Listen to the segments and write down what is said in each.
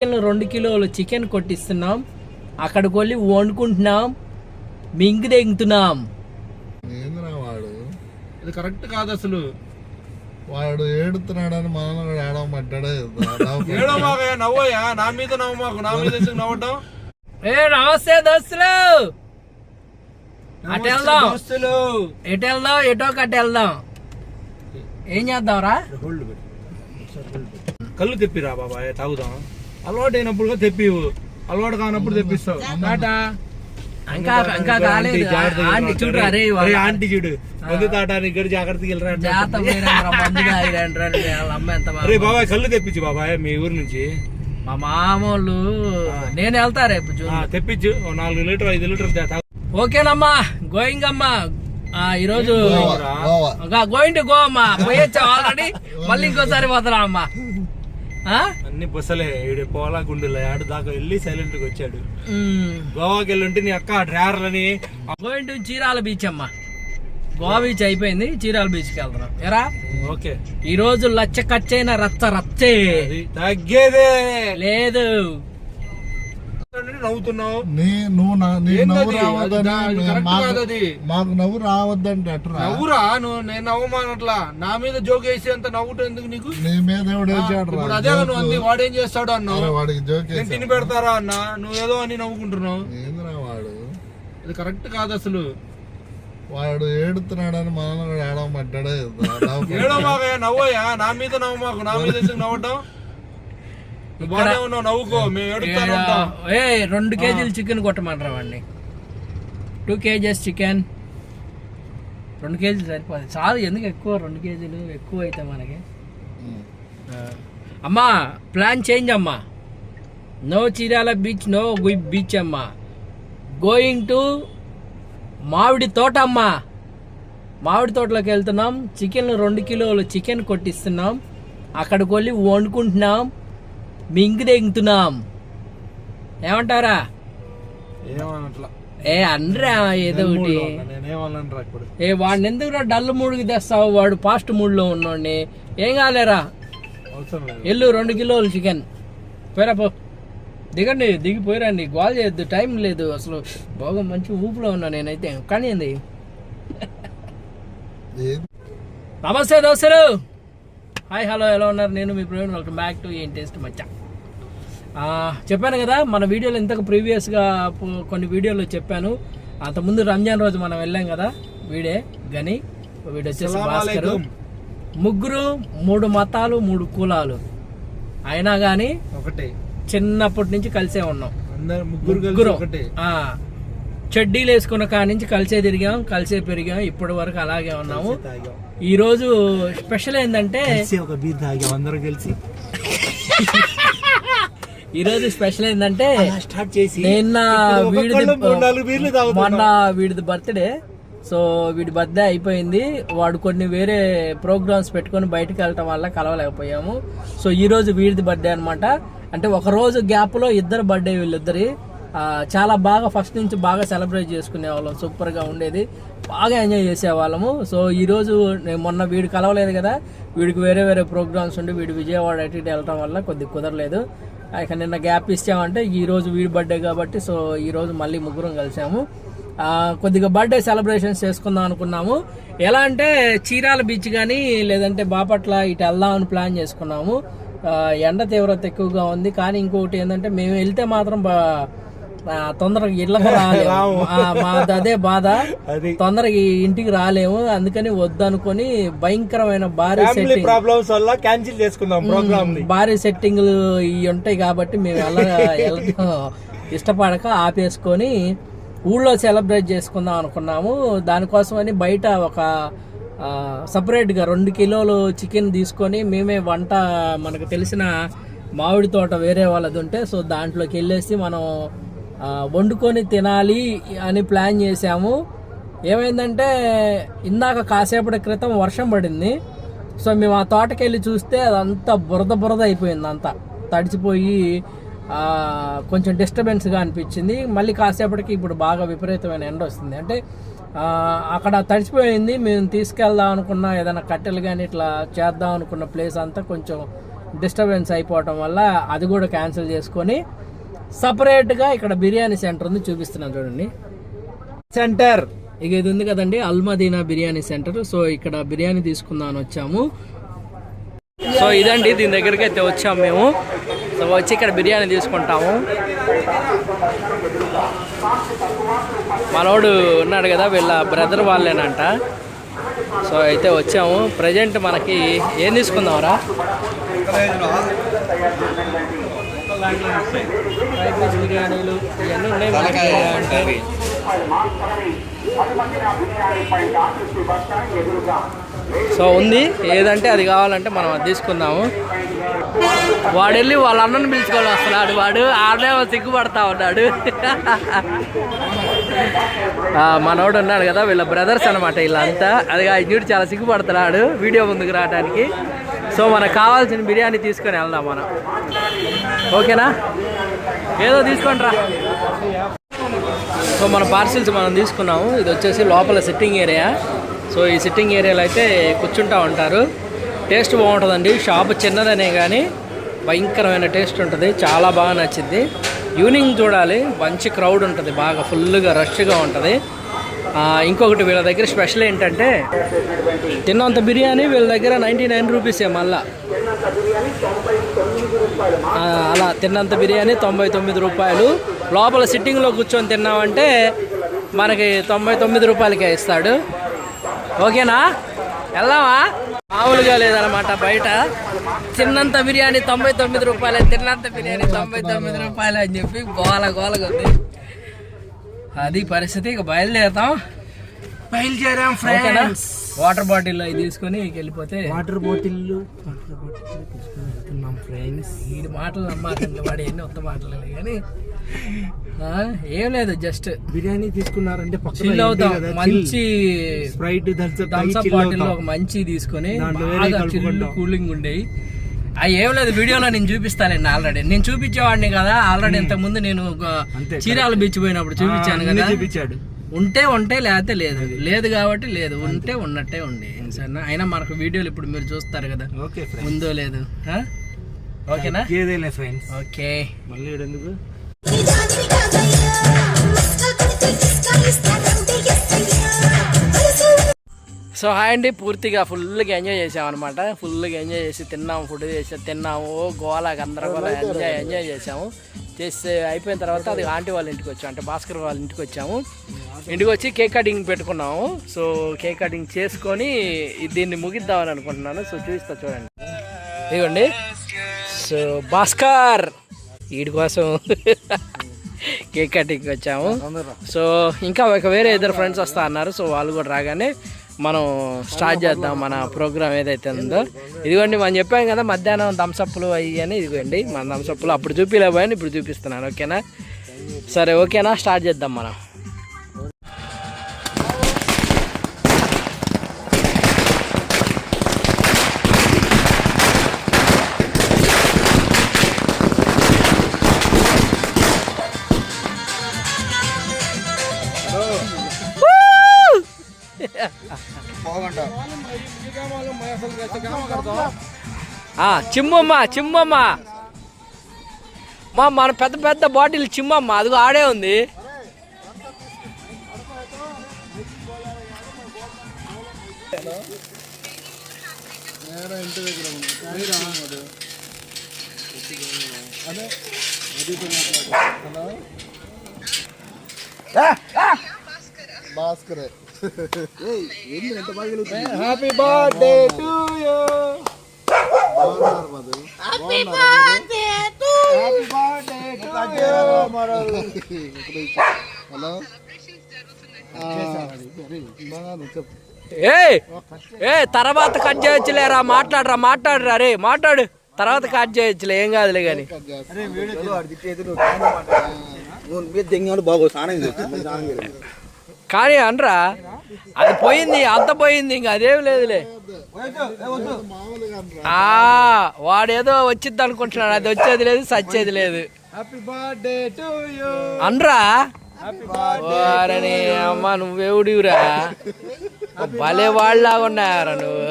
Chicken రెండు కిలోలు chicken కొట్టిస్తున్నాం. అక్కడికి వెళ్ళి వండుకుంటున్నాం. మింగి తెగుతున్నాం. ఏందిరా వాడు? ఇది కరెక్ట్ కాదు అసలు. వాడు ఏడుతున్నాడని మనం ఏడవమంటాడే ఏడో మాకు నవ్వయ్యా? నా మీద నవ్వు మాకు. నా మీద ఎందుకు నవ్వటం? ఏ నమస్తే దోస్తులు! అటు వెళ్దాం. దోస్తులు. ఎటు వెళ్దాం? ఎటో కట్టు వెళ్దాం. ఏం హోల్డ్ పెట్టు. కళ్ళు తెప్పిరా బాబాయ్ తాగుదాం. అలవాటు అయినప్పుడు తెప్పివు. అలవాటు కానప్పుడు తెప్పిస్తావు. టాటా. ఇంకా ఇంకా కాలేదు. ఆంటీ చూడు అరే ఆంటీ చూడు. మందు తాటానికి ఇక్కడ జాగ్రత్తగా వెళ్ళరా అంటే. జాత మందు తాగిరంటారు వాళ్ళ అమ్మ ఎంత బాగా అరే బాబాయ్ కళ్ళు తెప్పించు బాబాయ్ మీ ఊరు నుంచి. మా మామూలు నేను వెళ్తా రేపు తెప్పించు. ఓ నాలుగు లీటర్ ఐదు లీటర్ ఓకేనమ్మా గోయింగ్ అమ్మా ఆ, ఈరోజు గోవా గోయింగ్ టు గో అమ్మా పోయొచ్చా ఆల్రెడీ? మళ్ళీ ఇంకోసారి పోతున్నా అమ్మా? అన్ని బస్సలే. ఈడ పోలా గుండెలే. ఆడు దాకా వెళ్ళి సైలెంట్గా వచ్చాడు. గోవాకి వెళ్ళి ఉంటే నీ అక్క డ్రైవర్లని గోయింగ్ టు చీరాల బీచ్ అమ్మా. గోవా బీచ్ అయిపోయింది. చీరాల బీచ్కి వెళ్తున్నాం. ఎరా? ఓకే. ఈ రోజు లచ్చ ఖర్చైన రచ్చ రచ్చే. తగ్గేదే. లేదు. నవ్వుతున్నావు? నువ్వు? నవ్వు రావద్దని మాకు నవ్వు రావద్దంటే అట్రా నవ్వురా? నువ్వు నేను నవ్వమానట్లా. నా మీద జోక్ వేసి అంత నవ్వుట ఎందుకు నీకు? నీ మీద ఇప్పుడు అదే నువ్వు అంది. వాడేం చేస్తాడు అన్నావు వాడికి జోక్ తిని పెడతారా అన్న? నువ్వు ఏదో అని నవ్వుకుంటున్నావు. వాడు? ఇది కరెక్ట్ కాదు అసలు. వాడు ఏడుతున్నాడని మనం కూడా ఏడవమంటాడే ఏడో మాకు నవ్వయ్యా? నా మీద నవ్వు మాకు. నా మీద ఎందుకు నవ్వటం నువ్వు బాగానే ఉన్నావు నవ్వుకో మేము ఏడుస్తాను ఉంటాం. ఏ రెండు కేజీలు చికెన్ కొట్టమంటారా వాడిని టూ కేజీస్ చికెన్. రెండు కేజీలు సరిపోతుంది చాలు ఎందుకు ఎక్కువ రెండు కేజీలు? ఎక్కువ అయితే మనకి. అమ్మా ప్లాన్ చేంజ్ అమ్మా. No Chirala beach no beach అమ్మా. గోయింగ్ టు మామిడి తోట అమ్మా. మామిడి తోటలోకి వెళ్తున్నాం. చికెన్ రెండు కిలోలు చికెన్ కొట్టిస్తున్నాం. అక్కడికి వెళ్ళి వండుకుంటున్నాం. మింగి తెగుతున్నాం ఏమంటారా? ఏమనట్లా? ఏ అనరా ఏదో ఒకటి. ఏ వాడిని ఎందుకు డల్ మూడుకి తెస్తావు? వాడు ఫాస్ట్ మూడ్లో ఉన్నోడిని. ఏం కాలేరా ఎల్లు రెండు కిలోలు చికెన్. పోయిరా పో. దిగండి దిగిపోయిరండి. గోల్ చేయొద్దు టైం లేదు. అసలు బాగా మంచి ఊపులో ఉన్నా నేనైతే. కానీ ఏంది? నమస్తే దోస్తులు. హాయ్ హలో ఎలా ఉన్నారు? నేను మీ ప్రవీణ్. వెల్కమ్ బ్యాక్ టు ఏం టేస్ట్ మచ్చ. చెప్పాను కదా మన వీడియోలో ఇంతకు ప్రీవియస్గా కొన్ని వీడియోలో చెప్పాను. అంతకుముందు రంజాన్ రోజు మనం వెళ్ళాం కదా వీడే గని వీడు వచ్చేసి భాస్కర్. ముగ్గురు మూడు మతాలు మూడు కులాలు. అయినా కానీ ఒకటే. చిన్నప్పటి నుంచి కలిసే ఉన్నాం. ముగ్గురు ఒకటే. చెడ్డీలు వేసుకున్న కాడి నుంచి కలిసే తిరిగాం కలిసే పెరిగాం ఇప్పటి వరకు అలాగే ఉన్నాము. ఈ రోజు స్పెషల్ ఏంటంటే ఒక బీర్ తాగాం అందరం కలిసి. ఈ రోజు స్పెషల్ ఏంటంటే స్టార్ట్ చేసి నిన్న వీడిది. మొన్న వీడిది బర్త్డే సో వీడి బర్త్డే అయిపోయింది. వాడు కొన్ని వేరే ప్రోగ్రామ్స్ పెట్టుకొని బయటకు వెళ్ళటం వల్ల కలవలేకపోయాము. సో ఈ రోజు వీడిది బర్త్డే అన్నమాట. అంటే ఒక రోజు గ్యాప్లో ఇద్దరు బర్త్డే వీళ్ళిద్దరి. చాలా బాగా ఫస్ట్ నుంచి బాగా సెలబ్రేట్ చేసుకునే వాళ్ళం. ఉండేది. బాగా ఎంజాయ్ చేసేవాళ్ళము. సో ఈరోజు నేను మొన్న వీడు కలవలేదు కదా. వీడికి వేరే వేరే ప్రోగ్రామ్స్ ఉండి వీడు విజయవాడ అటు ఇటు వెళ్ళటం వల్ల కొద్దిగా కుదరలేదు. ఇక నిన్న గ్యాప్ ఇచ్చామంటే ఈరోజు వీడి బర్త్డే కాబట్టి సో ఈరోజు మళ్ళీ ముగ్గురం కలిసాము. కొద్దిగా బర్త్డే సెలబ్రేషన్స్ చేసుకుందాం అనుకున్నాము. ఎలా అంటే చీరాల బీచ్ కానీ లేదంటే బాపట్ల ఇటు వెళ్దామని ప్లాన్ చేసుకున్నాము. ఎండ తీవ్రత ఎక్కువగా ఉంది. కానీ ఇంకొకటి ఏంటంటే మేము వెళ్తే మాత్రం బా- తొందరగా ఇళ్ళకి రాలేము మాది అదే బాధ. తొందరగా ఇంటికి రాలేము అందుకని వద్దనుకొని భయంకరమైన భారీ సెట్టింగ్ ప్రాబ్లమ్స్ వల్ల క్యాన్సిల్ చేసుకుందాం ప్రోగ్రామ్ని భారీ సెట్టింగ్లు ఇవి ఉంటాయి కాబట్టి మేము వెళ్ళ వెళ్ళడం ఇష్టపడక ఆపేసుకొని ఊళ్ళో సెలబ్రేట్ చేసుకుందాం అనుకున్నాము. దానికోసమని బయట ఒక సపరేట్గా రెండు కిలోలు చికెన్ తీసుకొని మేమే వంట మనకు తెలిసిన మామిడి తోట వేరే వాళ్ళది ఉంటే సో దాంట్లోకి వెళ్ళేసి మనం వండుకొని తినాలి అని ప్లాన్ చేసాము ఏమైందంటే ఇందాక కాసేపటి క్రితం వర్షం పడింది. సో మేము ఆ తోటకి వెళ్ళి చూస్తే అదంతా బురద బురద అయిపోయింది అంతా. తడిచిపోయి కొంచెం డిస్టర్బెన్స్గా అనిపించింది. మళ్ళీ కాసేపటికి ఇప్పుడు బాగా విపరీతమైన ఎండ వస్తుంది. అంటే అక్కడ తడిచిపోయింది. మేము తీసుకెళ్దాం అనుకున్న ఏదైనా కట్టెలు కానీ ఇట్లా చేద్దాం అనుకున్న ప్లేస్ అంతా కొంచెం డిస్టర్బెన్స్ అయిపోవటం వల్ల అది కూడా క్యాన్సిల్ చేసుకొని సపరేట్గా ఇక్కడ బిర్యానీ సెంటర్ ఉంది చూపిస్తున్నాను చూడండి. సెంటర్. ఇక ఇది ఉంది కదండి అల్మదీనా బిర్యానీ సెంటర్. సో ఇక్కడ బిర్యానీ తీసుకుందాం అని వచ్చాము. సో ఇదండి దీని దగ్గరికి అయితే వచ్చాము మేము. సో వచ్చి ఇక్కడ బిర్యానీ తీసుకుంటాము. మనోడు ఉన్నాడు కదా వీళ్ళ బ్రదర్ వాళ్ళేనంట. సో అయితే వచ్చాము. ప్రజెంట్ మనకి ఏం తీసుకుందాంరా బిర్యానీలు ఇవన్నీ ఉన్నాయి. అంటే సో ఉంది. ఏదంటే అది కావాలంటే మనం అది తీసుకుందాము. వాడు వెళ్ళి వాళ్ళ అన్నను పిలుచుకొని వస్తున్నాడు వాడు. ఆడే సిగ్గుపడతా ఉన్నాడు. మనోడు ఉన్నాడు కదా వీళ్ళ బ్రదర్స్ అనమాట వీళ్ళంతా. అది ఇంజుడు చాలా సిగ్గుపడుతున్నాడు. వీడియో ముందుకు రావడానికి సో మనకు కావాల్సిన బిర్యానీ తీసుకొని వెళ్దాం మనం. ఓకేనా? ఏదో తీసుకోండి రా. సో మన పార్సిల్స్ మనం తీసుకున్నాము. ఇది వచ్చేసి లోపల సిట్టింగ్ ఏరియా సో ఈ సిట్టింగ్ ఏరియాలో అయితే కూర్చుంటా ఉంటారు. టేస్ట్ బాగుంటుందండి. షాప్ చిన్నదనే కానీ భయంకరమైన టేస్ట్ ఉంటుంది. చాలా బాగా నచ్చింది. ఈవినింగ్ చూడాలి. మంచి క్రౌడ్ ఉంటుంది. బాగా ఫుల్గా రష్గా ఉంటుంది. ఇంకొకటి వీళ్ళ దగ్గర స్పెషల్ ఏంటంటే తిన్నంత బిర్యానీ వీళ్ళ దగ్గర నైంటీ నైన్ రూపీసే మళ్ళా. అలా తిన్నంత బిర్యానీ తొంభై తొమ్మిది రూపాయలు. లోపల సిట్టింగ్లో కూర్చొని తిన్నామంటే మనకి తొంభై తొమ్మిది రూపాయలకే ఇస్తాడు. ఓకేనా? వెళ్దామా? మామూలుగా లేదనమాట బయట తిన్నంత బిర్యానీ తొంభై తొమ్మిది రూపాయలు తిన్నంత బిర్యానీ తొంభై తొమ్మిది రూపాయలు అని చెప్పి గోల గోలగా ఉంది. అది పరిస్థితి ఇక బయలుదేరుతాం. బయలుదేరాం ఓకేనా? వాటర్ బాటిల్ అవి తీసుకొని వెళ్ళిపోతే వాటర్ బాటిల్ వాటర్ బాటిల్ తీసుకుని వెళ్తున్నాం ఫ్రెండ్స్. వీడి మాటలు నమ్మాకండి వాడు ఎన్ని కొత్త మాటలు కానీ ఏం లేదు జస్ట్ బిర్యానీ తీసుకున్నారంటే చిల్ అవుతాం. మంచి స్ప్రైట్ బాటిల్ ఒక మంచి తీసుకొని చిల్లు. కూలింగ్ ఉండేవి అవి ఏం లేదు వీడియోలో నేను చూపిస్తానండి ఆల్రెడీ నేను చూపించేవాడిని కదా ఆల్రెడీ ఇంతకు ముందు నేను చీరాల బీచ్ పోయినప్పుడు చూపించాను కదా. చూపించాడు. ఉంటే ఉంటే లేకపోతే లేదు. లేదు కాబట్టి లేదు. ఉంటే ఉన్నట్టే ఉండి. సరేనా? అయినా మనకు వీడియోలు ఇప్పుడు మీరు చూస్తారు కదా. ఓకే ఉందో లేదు? ఓకేనా? ఓకే. మళ్ళీ ఎందుకు? సో హాయ్ అండి పూర్తిగా ఫుల్గా ఎంజాయ్ చేసాం అనమాట ఫుల్గా ఎంజాయ్ చేసి తిన్నాము ఫుడ్ చేసి తిన్నాము గోలా కూడా ఎంజాయ్ ఎంజాయ్ చేసాము. చేసి అయిపోయిన తర్వాత అది ఆంటీ వాళ్ళ ఇంటికి వచ్చాము అంటే భాస్కర్ వాళ్ళ ఇంటికి వచ్చాము. ఇంటికి వచ్చి కేక్ కటింగ్ పెట్టుకున్నాము. సో కేక్ కటింగ్ చేసుకొని దీన్ని ముగిద్దామని అనుకుంటున్నాను. సో చూపిస్తా చూడండి. ఇదిగోండి. సో భాస్కర్ వీడి కోసం. కేక్ కటింగ్ వచ్చాము. సో ఇంకా ఒక వేరే ఇద్దరు ఫ్రెండ్స్ వస్తా అన్నారు. సో వాళ్ళు కూడా రాగానే మనం స్టార్ట్ చేద్దాం మన ప్రోగ్రామ్ ఏదైతే ఉందో. ఇదిగోండి మనం చెప్పాం కదా మధ్యాహ్నం థమ్సప్లు అయ్యి అని. ఇదిగోండి మన థమ్సప్లు అప్పుడు చూపిలేకపోయాను ఇప్పుడు చూపిస్తున్నాను. ఓకేనా? సరే ఓకేనా? స్టార్ట్ చేద్దాం మనం. చిమ్మమ్మ చిమ్మమ్మ. మా మన పెద్ద పెద్ద బాటిల్ చిమ్మమ్మ అదిగో ఆడే ఉంది. భాస్కరే. Happy birthday to you hello ఏ ఏ తర్వాత కట్ చేయొచ్చులేరా మాట్లాడరా మాట్లాడరా రే మాట్లాడు. తర్వాత కట్ చేయొచ్చులే ఏం కాదులే కానీ కానీ అనరా అది పోయింది అంత పోయింది ఇంకా అదేం లేదులే. వాడేదో వచ్చింది అనుకుంటున్నాడు అది వచ్చేది లేదు సచ్చేది లేదు. అనరా? వారని అమ్మ నువ్వెవడివురా? భలే వాళ్ళలాగా ఉన్నాయారా నువ్వు?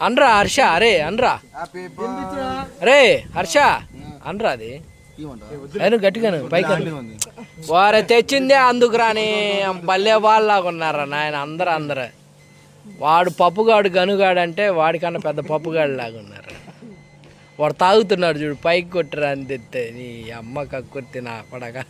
అనరా హర్ష అరే అనరా. రే హర్ష అనరా అది. అయినా గట్టిగాను పైకి. వారు తెచ్చిందే అందుకు రాని భలే వాళ్ళలాగా ఉన్నారా నాయన? అందరు అందరు. వాడు పప్పుగాడు గనుగాడు అంటే వాడికన్నా పెద్ద పప్పుగాడు లాగా ఉన్నారు. వాడు తాగుతున్నాడు చూడు పైకి కొట్టరా అని తెస్తే నీ అమ్మ కక్కుర్తి నా కొడగా